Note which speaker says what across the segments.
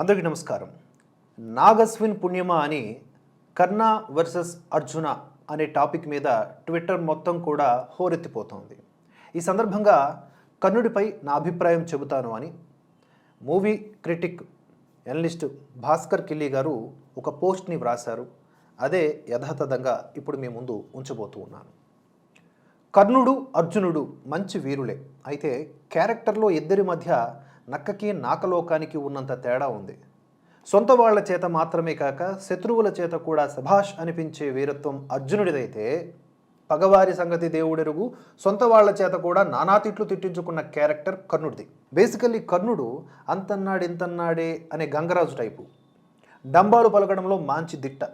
Speaker 1: అందరికీ నమస్కారం. నాగస్విన్ పుణ్యమా అని కర్ణ వర్సెస్ అర్జున అనే టాపిక్ మీద ట్విట్టర్ మొత్తం కూడా హోరెత్తిపోతోంది. ఈ సందర్భంగా కర్ణుడిపై నా అభిప్రాయం చెబుతాను అని మూవీ క్రిటిక్ ఎనలిస్ట్ భాస్కర్ కిల్లి గారు ఒక పోస్ట్ని వ్రాశారు. అదే యథాతథంగా ఇప్పుడు మీ ముందు ఉంచబోతూ ఉన్నాను. కర్ణుడు అర్జునుడు మంచి వీరులే. అయితే క్యారెక్టర్లో ఇద్దరి మధ్య నక్కకి నాకలోకానికి ఉన్నంత తేడా ఉంది. సొంత వాళ్ళ చేత మాత్రమే కాక శత్రువుల చేత కూడా సభాష్ అనిపించే వీరత్వం అర్జునుడిదైతే పగవారి సంగతి దేవుడెరుగు సొంత వాళ్ళ చేత కూడా నానా తిట్లు తిట్టించుకున్న క్యారెక్టర్ కర్ణుడిది. బేసికల్లీ కర్ణుడు అంతన్నాడు ఇంతన్నాడే అనే గంగరాజు టైపు. డంబాలు పలకడంలో మంచి దిట్ట.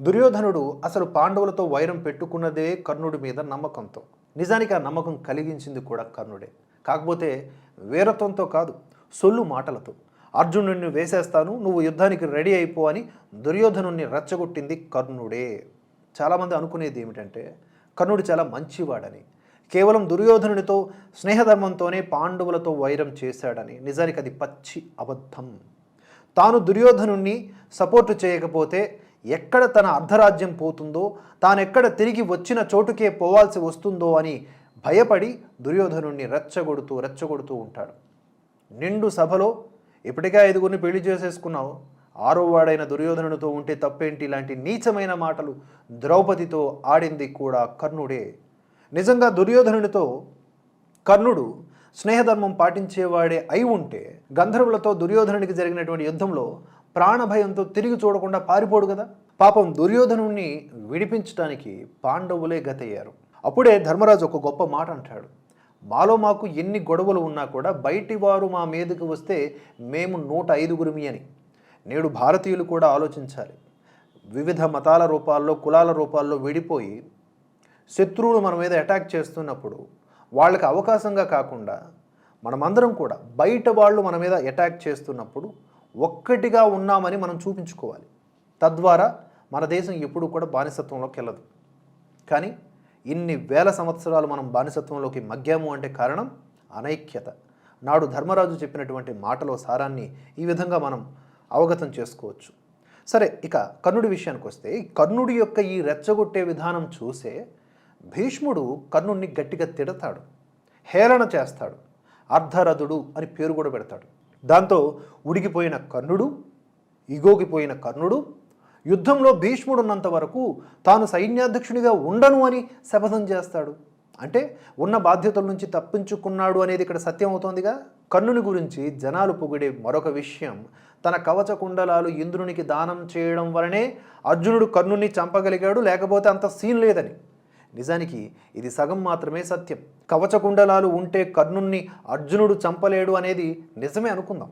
Speaker 1: దుర్యోధనుడు అసలు పాండవులతో వైరం పెట్టుకున్నదే కర్ణుడి మీద నమ్మకంతో. నిజానికి ఆ నమ్మకం కలిగించింది కూడా కర్ణుడే. కాకపోతే వీరత్వంతో కాదు సొల్లు మాటలతో. అర్జునుడిని వేసేస్తాను నువ్వు యుద్ధానికి రెడీ అయిపో అని దుర్యోధనుణ్ణి రెచ్చగొట్టింది కర్ణుడే. చాలామంది అనుకునేది ఏమిటంటే కర్ణుడు చాలా మంచివాడని కేవలం దుర్యోధనునితో స్నేహధర్మంతోనే పాండవులతో వైరం చేశాడని. నిజానికి అది పచ్చి అబద్ధం. తాను దుర్యోధనుణ్ణి సపోర్టు చేయకపోతే ఎక్కడ తన అర్ధరాజ్యం పోతుందో తానెక్కడ తిరిగి వచ్చిన చోటుకే పోవాల్సి వస్తుందో అని భయపడి దుర్యోధనుణ్ణి రెచ్చగొడుతూ రెచ్చగొడుతూ ఉంటాడు. నిండు సభలో ఇప్పటికే ఐదుగురిని పెళ్ళి చేసేసుకున్నావు? ఆరోవాడైన దుర్యోధనుడితో ఉంటే తప్పేంటి? ఇలాంటి నీచమైన మాటలు ద్రౌపదితో ఆడింది కూడా కర్ణుడే. నిజంగా దుర్యోధనుడితో కర్ణుడు స్నేహధర్మం పాటించేవాడే అయి ఉంటే గంధర్వులతో దుర్యోధనుడికి జరిగినటువంటి యుద్ధంలో ప్రాణభయంతో తిరిగి చూడకుండా పారిపోడు కదా? పాపం దుర్యోధనుణ్ణి విడిపించడానికి పాండవులే గతయ్యారు. అప్పుడే ధర్మరాజు ఒక గొప్ప మాట అంటాడు. మాలో మాకు ఎన్ని గొడవలు ఉన్నా కూడా బయటి వారు మా మీదకి వస్తే మేము నూట ఐదుగురిమి అని. నేడు భారతీయులు కూడా ఆలోచించాలి. వివిధ మతాల రూపాల్లో కులాల రూపాల్లో విడిపోయి శత్రువులు మన మీద అటాక్ చేస్తున్నప్పుడు వాళ్ళకి అవకాశంగా కాకుండా మనమందరం కూడా బయట వాళ్ళు మన మీద అటాక్ చేస్తున్నప్పుడు ఒక్కటిగా ఉన్నామని మనం చూపించుకోవాలి. తద్వారా మన దేశం ఎప్పుడు కూడా బానిసత్వంలోకి వెళ్ళదు. కానీ ఇన్ని వేల సంవత్సరాలు మనం బానిసత్వంలోకి మగ్గాము అంటే కారణం అనైక్యత. నాడు ధర్మరాజు చెప్పినటువంటి మాటలో సారాన్ని ఈ విధంగా మనం అవగతం చేసుకోవచ్చు. సరే ఇక కర్ణుడి విషయానికి వస్తే కర్ణుడి యొక్క ఈ రెచ్చగొట్టే విధానం చూసే భీష్ముడు కర్ణుడిని గట్టిగా తిడతాడు హేళన చేస్తాడు అర్ధరథుడు అని పేరు కూడా పెడతాడు. దాంతో ఉడిగిపోయిన కర్ణుడు ఇగోగిపోయిన కర్ణుడు యుద్ధంలో భీష్ముడు ఉన్నంత వరకు తాను సైన్యాధ్యక్షునిగా ఉండను అని శపథం చేస్తాడు. అంటే ఉన్న బాధ్యతల నుంచి తప్పించుకున్నాడు అనేది ఇక్కడ సత్యం అవుతోందిగా? కర్ణుని గురించి జనాలు పొగిడే మరొక విషయం తన కవచ కుండలాలు ఇంద్రునికి దానం చేయడం వలనే అర్జునుడు కర్ణుని చంపగలిగాడు లేకపోతే అంత సీన్ లేదని. నిజానికి ఇది సగం మాత్రమే సత్యం. కవచ కుండలాలు ఉంటే కర్ణుణ్ణి అర్జునుడు చంపలేడు అనేది నిజమే అనుకుందాం.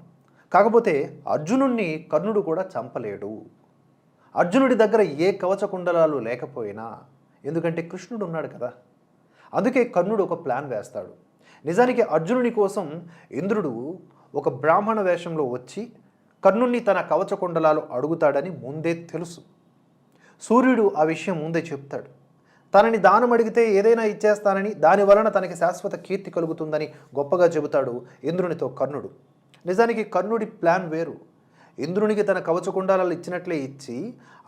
Speaker 1: కాకపోతే అర్జునుణ్ణి కర్ణుడు కూడా చంపలేడు. అర్జునుడి దగ్గర ఏ కవచ కుండలాలు లేకపోయినా ఎందుకంటే కృష్ణుడు ఉన్నాడు కదా. అందుకే కర్ణుడు ఒక ప్లాన్ వేస్తాడు. నిజానికి అర్జునుని కోసం ఇంద్రుడు ఒక బ్రాహ్మణ వేషంలో వచ్చి కర్ణుణ్ణి తన కవచ కుండలాలు అడుగుతాడని ముందే తెలుసు. సూర్యుడు ఆ విషయం ముందే చెప్తాడు. తనని దానం అడిగితే ఏదైనా ఇచ్చేస్తానని దాని వలన తనకి శాశ్వత కీర్తి కలుగుతుందని గొప్పగా చెబుతాడు ఇంద్రునితో కర్ణుడు. నిజానికి కర్ణుడి ప్లాన్ వేరు. ఇంద్రునికి తన కవచకుండాలలో ఇచ్చినట్లే ఇచ్చి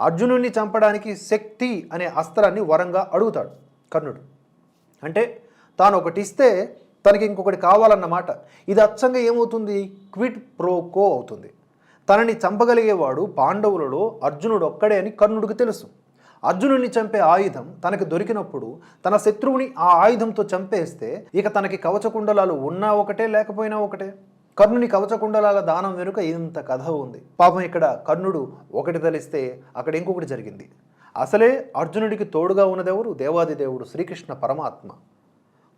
Speaker 1: అర్జునుడిని చంపడానికి శక్తి అనే అస్త్రాన్ని వరంగా అడుగుతాడు కర్ణుడు. అంటే తాను ఒకటి ఇస్తే తనకి ఇంకొకటి కావాలన్నమాట. ఇది అచ్చంగా ఏమవుతుంది? క్విట్ ప్రోకో అవుతుంది. తనని చంపగలిగేవాడు పాండవులలో అర్జునుడు ఒక్కడే అని కర్ణుడికి తెలుసు. అర్జునుడిని చంపే ఆయుధం తనకి దొరికినప్పుడు తన శత్రువుని ఆ ఆయుధంతో చంపేస్తే ఇక తనకి కవచకుండలాలు ఉన్నా ఒకటే లేకపోయినా ఒకటే. కర్ణుని కవచకుండలాల దానం వెనుక ఇంత కథ ఉంది. పాపం ఇక్కడ కర్ణుడు ఒకటి తలిస్తే అక్కడ ఇంకొకటి జరిగింది. అసలే అర్జునుడికి తోడుగా ఉన్నదెవరు? దేవాది దేవుడు శ్రీకృష్ణ పరమాత్మ.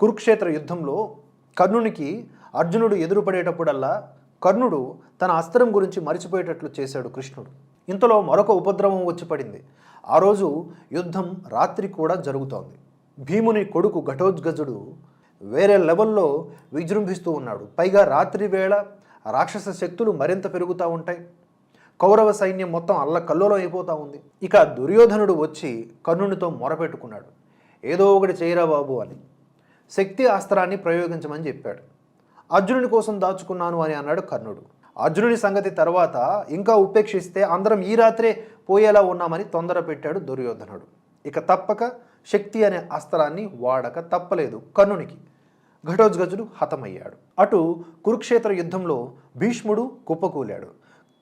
Speaker 1: కురుక్షేత్ర యుద్ధంలో కర్ణునికి అర్జునుడు ఎదురుపడేటప్పుడల్లా కర్ణుడు తన అస్త్రం గురించి మరిచిపోయేటట్లు చేశాడు కృష్ణుడు. ఇంతలో మరొక ఉపద్రవం వచ్చి పడింది. ఆ రోజు యుద్ధం రాత్రి కూడా జరుగుతోంది. భీముని కొడుకు ఘటోద్గజుడు వేరే లెవెల్లో విజృంభిస్తూ ఉన్నాడు. పైగా రాత్రి వేళ రాక్షస శక్తులు మరింత పెరుగుతూ ఉంటాయి. కౌరవ సైన్యం మొత్తం అల్లకల్లోలం అయిపోతూ ఉంది. ఇక దుర్యోధనుడు వచ్చి కర్ణునితో మొరపెట్టుకున్నాడు. ఏదో ఒకటి చేయరా బాబు అని. శక్తి అస్త్రాన్ని ప్రయోగించమని చెప్పాడు. అర్జునుడి కోసం దాచుకున్నాను అని అన్నాడు కర్ణుడు. అర్జునుడి సంగతి తర్వాత ఇంకా ఉపేక్షిస్తే అందరం ఈ రాత్రే పోయేలా ఉన్నామని తొందర పెట్టాడు దుర్యోధనుడు. ఇక తప్పక శక్తి అనే అస్త్రాన్ని వాడక తప్పలేదు కర్ణునికి. ఘటోజ్గజుడు హతమయ్యాడు. అటు కురుక్షేత్ర యుద్ధంలో భీష్ముడు కుప్పకూలాడు.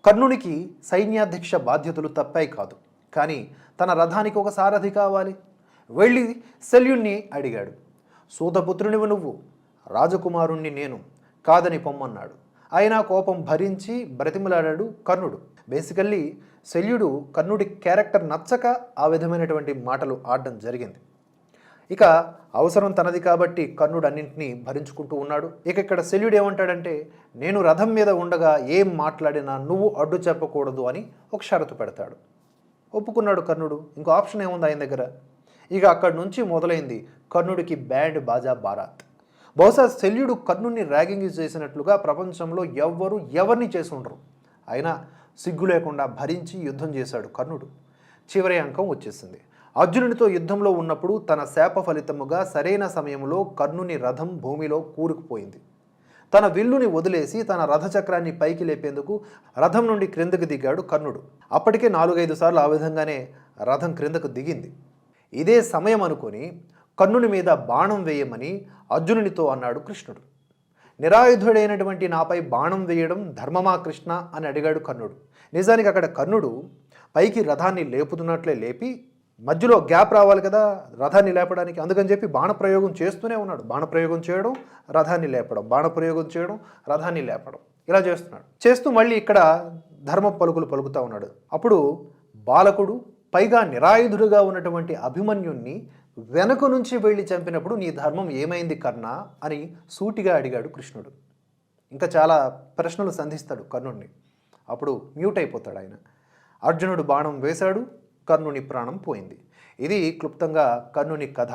Speaker 1: కర్ణునికి సైన్యాధ్యక్ష బాధ్యతలు తప్పాయి కాదు. కానీ తన రథానికి ఒక సారథి కావాలి. వెళ్ళి శల్యుణ్ణి అడిగాడు. సూతపుత్రునివి నువ్వు రాజకుమారుణ్ణి నేను కాదని పొమ్మన్నాడు. అయినా కోపం భరించి బ్రతిమలాడాడు కర్ణుడు. బేసికల్లీ శల్యుడు కర్ణుడి క్యారెక్టర్ నచ్చక ఆ విధమైనటువంటి మాటలు ఆడడం జరిగింది. ఇక అవసరం తనది కాబట్టి కర్ణుడు అన్నింటినీ భరించుకుంటూ ఉన్నాడు. ఇక ఇక్కడ శల్యుడు ఏమంటాడంటే నేను రథం మీద ఉండగా ఏం మాట్లాడినా నువ్వు అడ్డు చెప్పకూడదు అని ఒక షరతు పెడతాడు. ఒప్పుకున్నాడు కర్ణుడు. ఇంకో ఆప్షన్ ఏముంది ఆయన దగ్గర? ఇక అక్కడి నుంచి మొదలైంది కర్ణుడికి బ్యాండ్ బాజా బారాత్. బహుశా శల్యుడు కర్ణుడిని ర్యాగింగ్ చేసినట్లుగా ప్రపంచంలో ఎవ్వరు ఎవరిని చేసి ఉండరు. అయినా సిగ్గు లేకుండా భరించి యుద్ధం చేశాడు కర్ణుడు. చివరి అంకం వచ్చేసింది. అర్జునునితో యుద్ధంలో ఉన్నప్పుడు తన శాప ఫలితముగా సరైన సమయంలో కర్ణుని రథం భూమిలో కూరుకుపోయింది. తన విల్లుని వదిలేసి తన రథచక్రాన్ని పైకి లేపేందుకు రథం నుండి క్రిందకు దిగాడు కర్ణుడు. అప్పటికే నాలుగైదు సార్లు ఆ విధంగానే రథం క్రిందకు దిగింది. ఇదే సమయం అనుకొని కర్ణుని మీద బాణం వేయమని అర్జునునితో అన్నాడు కృష్ణుడు. నిరాయుధుడైనటువంటి నాపై బాణం వేయడం ధర్మమా కృష్ణ అని అడిగాడు కర్ణుడు. నిజానికి అక్కడ కర్ణుడు పైకి రథాన్ని లేపుతున్నట్లే లేపి మధ్యలో గ్యాప్ రావాలి కదా రథాన్ని లేపడానికి. అందుకని చెప్పి బాణప్రయోగం చేస్తూనే ఉన్నాడు. బాణప్రయోగం చేయడం రథాన్ని లేపడం బాణప్రయోగం చేయడం రథాన్ని లేపడం. ఇలా చేస్తున్నాడు. చేస్తూ మళ్ళీ ఇక్కడ ధర్మ పలుకులు పలుకుతూ ఉన్నాడు. అప్పుడు బాలకుడు పైగా నిరాయుధుడుగా ఉన్నటువంటి అభిమన్యుణ్ణి వెనక నుంచి వెళ్ళి చంపినప్పుడు నీ ధర్మం ఏమైంది కర్ణ అని సూటిగా అడిగాడు కృష్ణుడు. ఇంకా చాలా ప్రశ్నలు సంధిస్తాడు కర్ణుడిని అప్పుడు మ్యూట్ అయిపోతాడు ఆయన. అర్జునుడు బాణం వేశాడు కర్ణుని ప్రాణం పోయింది. ఇది క్లుప్తంగా కర్ణుని కథ.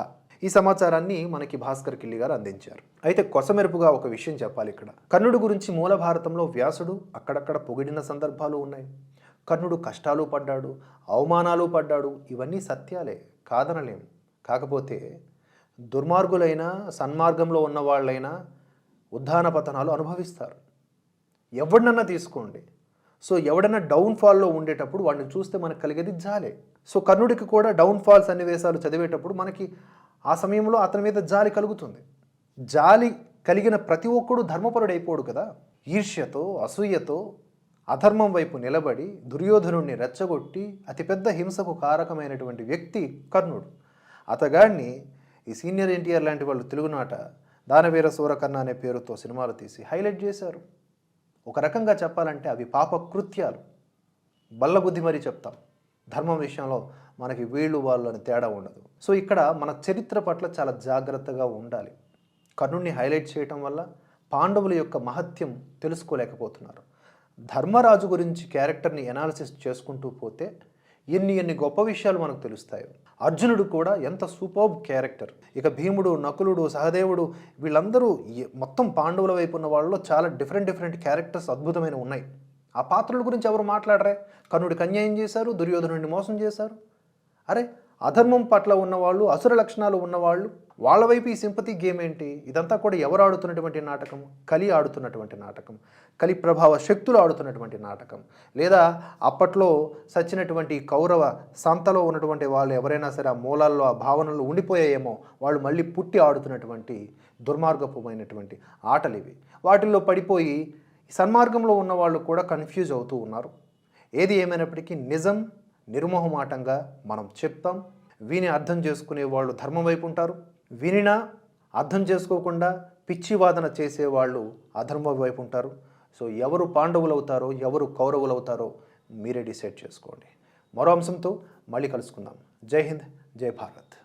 Speaker 1: ఈ సమాచారాన్ని మనకి భాస్కర్ కిల్లి గారు అందించారు. అయితే కొసమెరుపుగా ఒక విషయం చెప్పాలి ఇక్కడ. కర్ణుడు గురించి మూల భారతంలో వ్యాసుడు అక్కడక్కడ పొగిడిన సందర్భాలు ఉన్నాయి. కర్ణుడు కష్టాలు పడ్డాడు అవమానాలు పడ్డాడు. ఇవన్నీ సత్యాలే కాదనలేము కాకపోతే దుర్మార్గులైన సన్మార్గంలో ఉన్న వాళ్ళైనా ఉద్ధాన పతనాలు అనుభవిస్తారు. ఎవరినన్నా తీసుకోండి. సో ఎవడన్నా డౌన్ఫాల్లో ఉండేటప్పుడు వాడిని చూస్తే మనకు కలిగేది జాలే. సో కర్ణుడికి కూడా డౌన్ఫాల్ సన్నివేశాలు చదివేటప్పుడు మనకి ఆ సమయంలో అతని మీద జాలి కలుగుతుంది. జాలి కలిగిన ప్రతి ఒక్కడు ధర్మపరుడు అయిపోడు కదా. ఈర్ష్యతో అసూయతో అధర్మం వైపు నిలబడి దుర్యోధనుణ్ణి రెచ్చగొట్టి అతిపెద్ద హింసకు కారకమైనటువంటి వ్యక్తి కర్ణుడు. అతగాడిని ఈ సీనియర్ ఎన్టీఆర్ లాంటి వాళ్ళు తెలుగునాట దానవీర సూరకన్న అనే పేరుతో సినిమాలు తీసి హైలైట్ చేశారు. ఒక రకంగా చెప్పాలంటే అవి పాపకృత్యాలు. బల్లబుద్ధి మరీ చెప్తాం. ధర్మం విషయంలో మనకి వీళ్ళు వాళ్ళు అని తేడా ఉండదు. సో ఇక్కడ మన చరిత్ర పట్ల చాలా జాగ్రత్తగా ఉండాలి. కర్ణుడిని హైలైట్ చేయటం వల్ల పాండవుల యొక్క మహత్యం తెలుసుకోలేకపోతున్నారు. ధర్మరాజు గురించి క్యారెక్టర్ని ఎనాలిసిస్ చేసుకుంటూ పోతే ఎన్ని ఎన్ని గొప్ప విషయాలు మనకు తెలుస్తాయి. అర్జునుడు కూడా ఎంత సూపర్బ్ క్యారెక్టర్ ఇక భీముడు నకులుడు సహదేవుడు వీళ్ళందరూ మొత్తం పాండవుల వైపు ఉన్న వాళ్ళలో చాలా డిఫరెంట్ డిఫరెంట్ క్యారెక్టర్స్ అద్భుతమైన ఉన్నాయి. ఆ పాత్రల గురించి ఎవరు మాట్లాడరే? కర్ణుడికి అన్యాయం చేశారు దుర్యోధనుడిని మోసం చేశారు. అరే అధర్మం పట్ల ఉన్నవాళ్ళు అసుర లక్షణాలు ఉన్నవాళ్ళు వాళ్ళ వైపు ఈ సింపతి గేమ్ ఏంటి? ఇదంతా కూడా ఎవరు ఆడుతున్నటువంటి నాటకం? కలి ఆడుతున్నటువంటి నాటకం. కలి ప్రభావ శక్తులు ఆడుతున్నటువంటి నాటకం. లేదా అప్పట్లో సచ్చినటువంటి కౌరవ సంతలో ఉన్నటువంటి వాళ్ళు ఎవరైనా సరే ఆ మూలాల్లో ఆ భావనలు ఉండిపోయాయేమో వాళ్ళు మళ్ళీ పుట్టి ఆడుతున్నటువంటి దుర్మార్గపమైనటువంటి ఆటలు ఇవి. వాటిల్లో పడిపోయి సన్మార్గంలో ఉన్న వాళ్ళు కూడా కన్ఫ్యూజ్ అవుతూ ఉన్నారు. ఏది ఏమైనప్పటికీ నిజం నిర్మోహమాటంగా మనం చెప్తాం. విని అర్థం చేసుకునే వాళ్ళు ధర్మం వైపు ఉంటారు. వినినా అర్థం చేసుకోకుండా పిచ్చివాదన చేసేవాళ్ళు అధర్మ వైపు ఉంటారు. సో ఎవరు పాండవులు అవుతారో ఎవరు కౌరవులు అవుతారో మీరే డిసైడ్ చేసుకోండి. మరో అంశంతో మళ్ళీ కలుసుకుందాం. జై హింద్ జై భారత్.